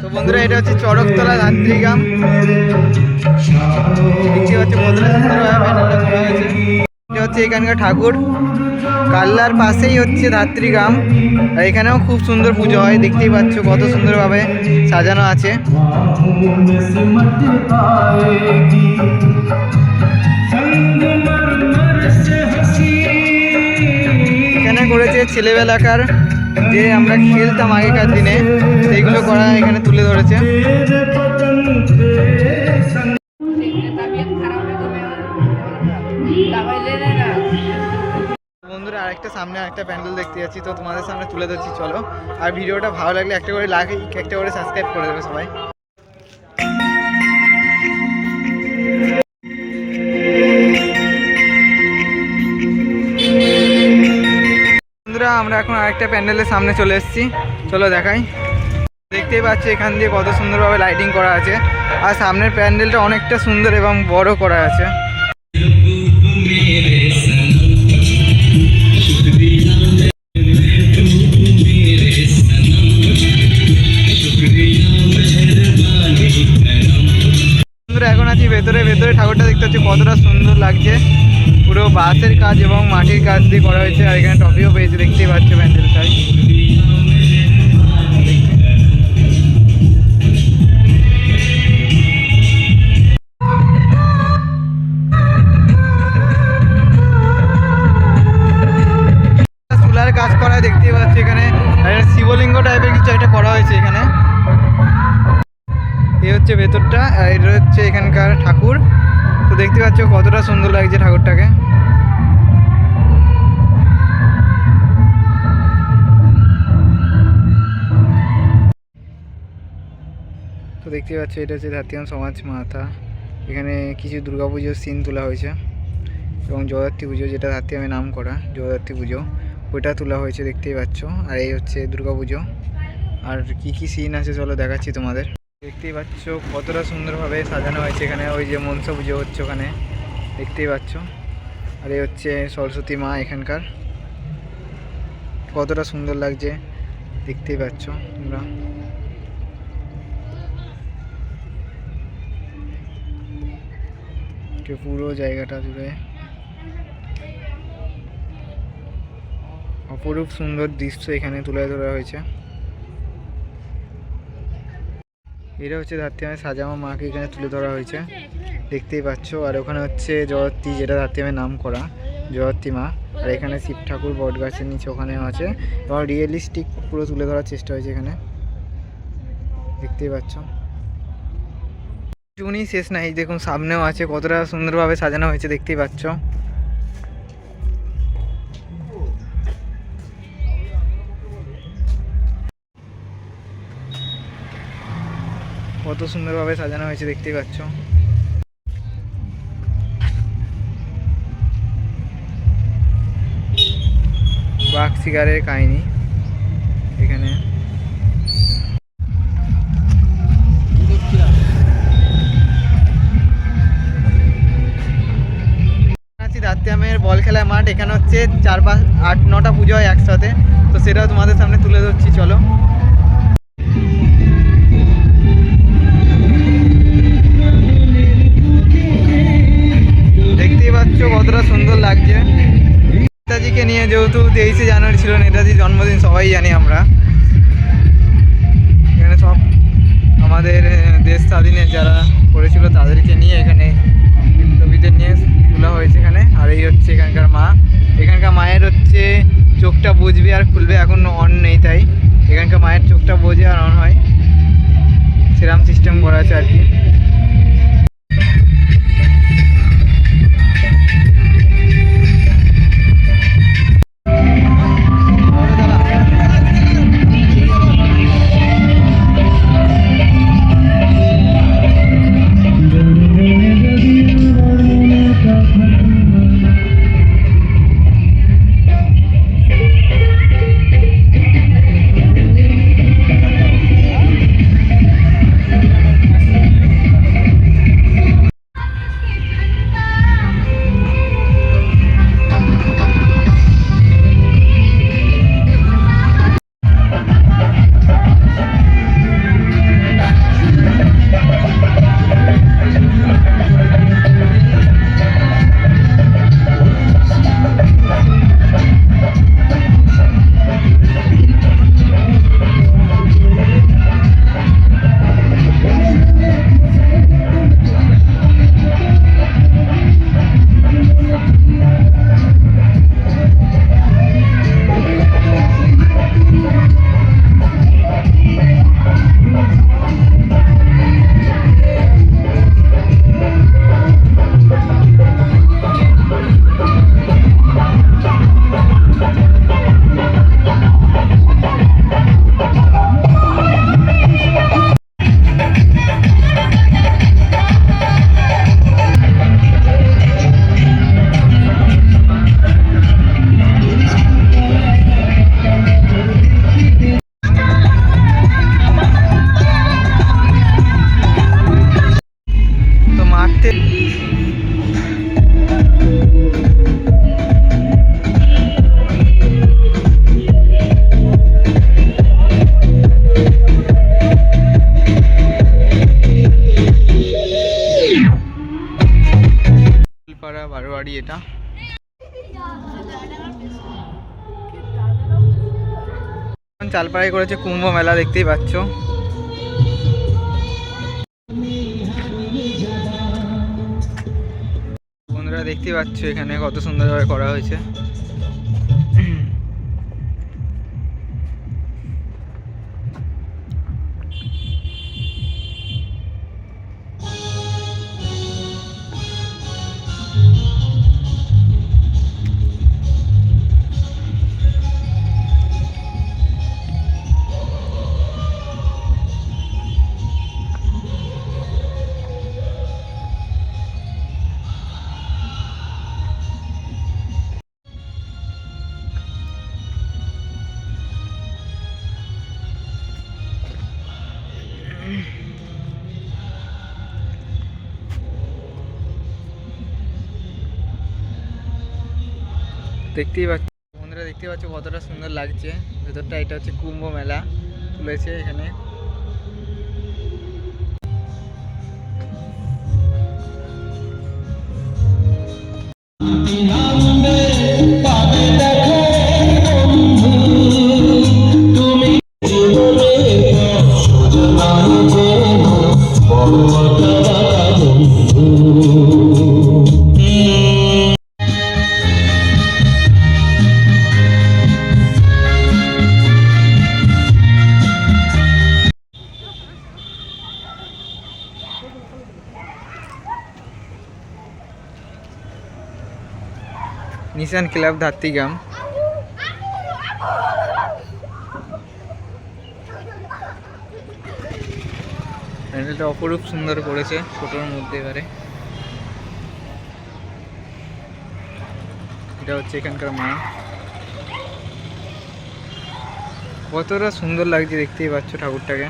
তো বন্ধুরা, এটা হচ্ছে চড়কতলা সুন্দরভাবে প্যান্ডেলটা হয়েছে। এটা হচ্ছে এখানকার ঠাকুর। কাল্লার পাশেই হচ্ছে ধাত্রীগ্রাম আর এখানেও খুব সুন্দর পুজো হয়, দেখতেই পাচ্ছ কত সুন্দরভাবে সাজানো আছে। এখানে করেছে ছেলেবেলাকার যে আমরা খেলতাম আগেকার দিনে, সেইগুলো করা এখানে তুলে ধরেছে। বন্ধুরা, আরেকটা সামনে আরেকটা প্যান্ডেল দেখতে যাচ্ছি, তো তোমাদের সামনে তুলে ধরছি, চলো। আর ভিডিওটা ভালো লাগলে একটা করে লাইক একটা করে সাবস্ক্রাইব করে দেবে সবাই। আমরা এখন আরেকটা প্যান্ডেলের সামনে চলে এসেছি। চলো দেখাই। দেখতেই পাচ্ছি এখান দিয়ে কত সুন্দরভাবে লাইটিং করা আছে। আর সামনের প্যান্ডেলটা অনেকটা সুন্দর এবং বড় করা আছে। এখন আছি ভেতরে। ভেতরে ঠাকুরটা দেখতে হচ্ছে কতটা সুন্দর লাগছে। পুরো বাঁশের কাজ এবং মাটির কাজ দিয়ে করা হয়েছে, আর এখানে টপিও পেয়েছে, দেখতেই পাচ্ছ প্যান্ডেলটাই চুলার কাজ করা পাচ্ছি এখানে। শিবলিঙ্গ কিছু একটা করা হয়েছে এখানে। এই হচ্ছে ভেতরটা, আর এটা হচ্ছে এখানকার ঠাকুর। তো দেখতে পাচ্ছ কতটা সুন্দর লাগছে ঠাকুরটাকে। তো দেখতে পাচ্ছ এটা হচ্ছে ধাতিয়ান সমাজ মাথা এখানে কিছু দুর্গাপুজোর সিন তোলা হয়েছে এবং জগদ্ধাত্রী পুজো যেটা ধাতিয়ামে নাম করা, জগদ্ধাত্রী পুজো ওইটা তোলা হয়েছে দেখতেই পাচ্ছ। আর এই হচ্ছে দুর্গাপুজো আর কি কি সিন আছে চলো দেখাচ্ছি তোমাদের। দেখতেই পাচ্ছ কতটা সুন্দরভাবে সাজানো হয়েছে এখানে। ওই যে মনসা পুজো হচ্ছে ওখানে। দেখতেই পাচ্ছ। আর এই হচ্ছে সরস্বতী মা এখানকার। কতটা সুন্দর লাগছে। দেখতেই পাচ্ছ তোমরা। পুরো জায়গাটা জুড়ে। অপরূপ সুন্দর দৃশ্য এখানে তুলে ধরা হয়েছে। এটা হচ্ছে ধাত্রীয়ামের সাজামা মাকে এখানে তুলে ধরা হয়েছে। দেখতেই পাচ্ছ। আর ওখানে হচ্ছে জয়তী, যেটা ধাত্রীয়ামের নাম করা জয়তী মা। আর এখানে শিব ঠাকুর বট গাছের নিচে ওখানেও আছে। এবং রিয়েলিস্টিক পুরো তুলে ধরার চেষ্টা হয়েছে এখানে। দেখতেই পাচ্ছ। টুনি শেষ নাই। দেখুন, সামনেও আছে। কতটা সুন্দরভাবে সাজানো হয়েছে, দেখতেই পাচ্ছ। কত সুন্দরভাবে সাজানো হয়েছে দেখতেই পাচ্ছ। বাঘ শিকারের কাহিনী এখানে। বল খেলার মাঠ, এখানে হচ্ছে চার পাঁচ আট নটা পুজো হয় একসাথে। তো সেটাও তোমাদের সামনে তুলে ধরছি, চলো। পাচ্ছ, কতটা সুন্দর লাগছে। নেতাজিকে নিয়ে যেহেতু তেইশে জানুয়ারি ছিল, নেতাজির জন্মদিন, সবাই জানি আমরা। এখানে সব আমাদের দেশ স্বাধীনের যারা করেছিল, তাদেরকে নিয়ে এখানে বিপ্লবীদের নিয়ে তোলা হয়েছে এখানে। আর এই হচ্ছে এখানকার মা। এখানকার মায়ের হচ্ছে, চোখটা বুঝবে আর খুলবে এখন অন নেই তাই। এখানকার মায়ের চোখটা বোঝে আর অন হয়। সেরাম সিস্টেম করা আছে আর কি। এটা। চালপাড়াই করেছে কুম্ভ মেলা, দেখতেই পাচ্ছ। বন্ধুরা, দেখতেই পাচ্ছ এখানে কত সুন্দরভাবে করা হয়েছে। দেখতেই পাচ্ছ বন্ধুরা দেখতে পাচ্ছ কতটা সুন্দর লাগছে। ভেতরটা এটা হচ্ছে কুম্ভ মেলা, তুলেছে এখানে। নিশান ক্লাব ধাত্তিগ্রাম প্যান্ডেলটা অপরূপ সুন্দর করেছে ছোটোর মধ্যে এবারে। এটা হচ্ছে এখানকার মা কতটা সুন্দর লাগছে দেখতেই পাচ্ছ ঠাকুরটাকে।